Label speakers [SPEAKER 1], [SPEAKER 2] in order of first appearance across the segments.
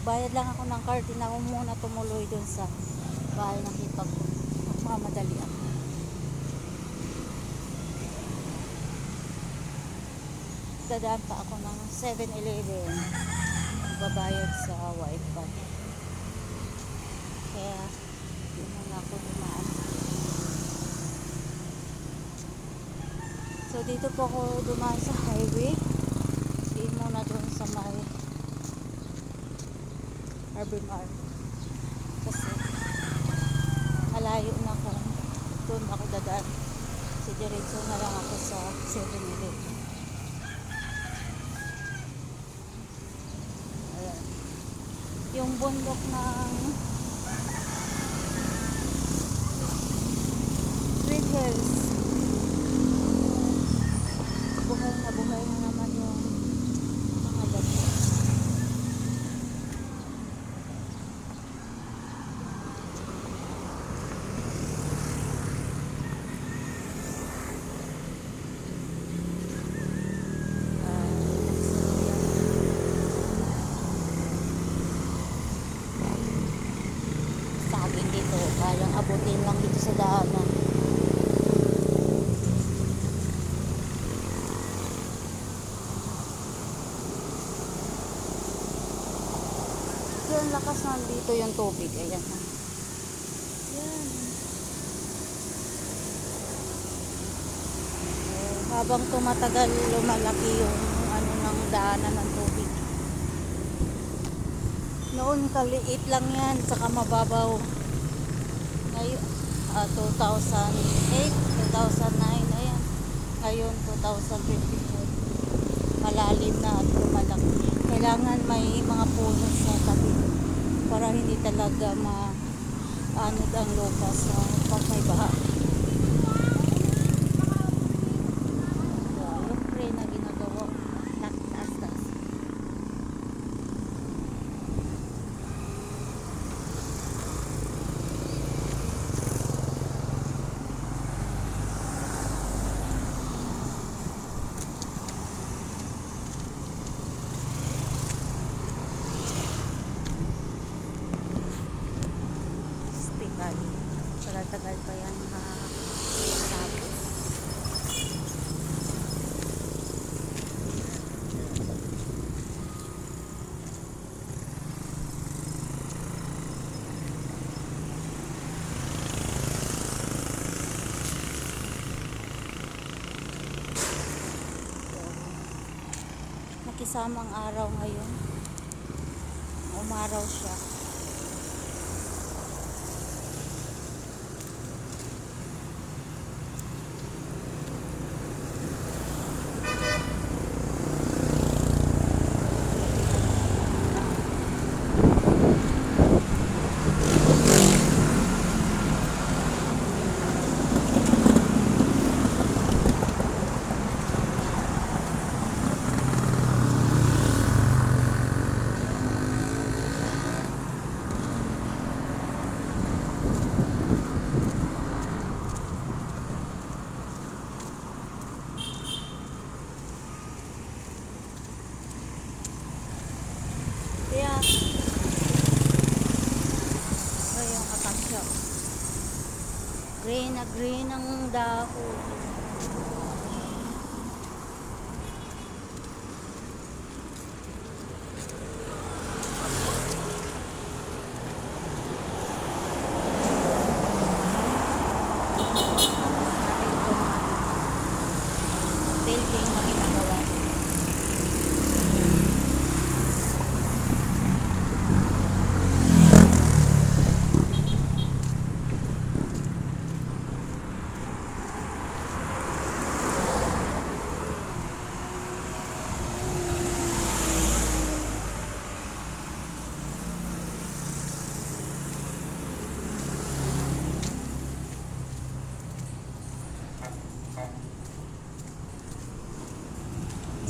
[SPEAKER 1] Nagbayad lang ako ng card. Hindi ako muna tumuloy dun sa bahay ng hipag ko. Ako. Dadaan pa ako ng 7-Eleven. Magbabayad sa wifi. Kaya, hindi muna ako dumaan. So, dito po ako dumaan sa highway. Hindi muna doon sa may RBMR. Kasi, malayo na ako. Doon ako dadaan. Si diretso na lang ako sa 7-Eleven. Ayan. Yung bundok ng Green Hills. Buhay na buhay na naman yung mga damo. Saging dito. Kayang abutin lang dito sa daanan. Yan, lakas nandito yung tubig. Ayan ha. Habang tumatagal, lumalaki yung ano ng daanan ng tubig. Noon kaliit lang yan, saka mababaw. Ngayon, ah, 2008, 2009, ayan. Ngayon, 2024. Malalim na at lumalaki. Kailangan may mga puno sa tabi para hindi talaga ma anod ang lupa sa pag may baha. So, yung crane na ginagawa, taas-taas. Stickal. Tagal-tagal pa yan matapos. Nakisamang araw ngayon. Umaraw siya. Green na green ang dahon. Thank you.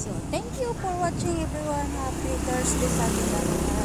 [SPEAKER 1] So, thank you for watching everyone. Happy Thursday sa ating lahat.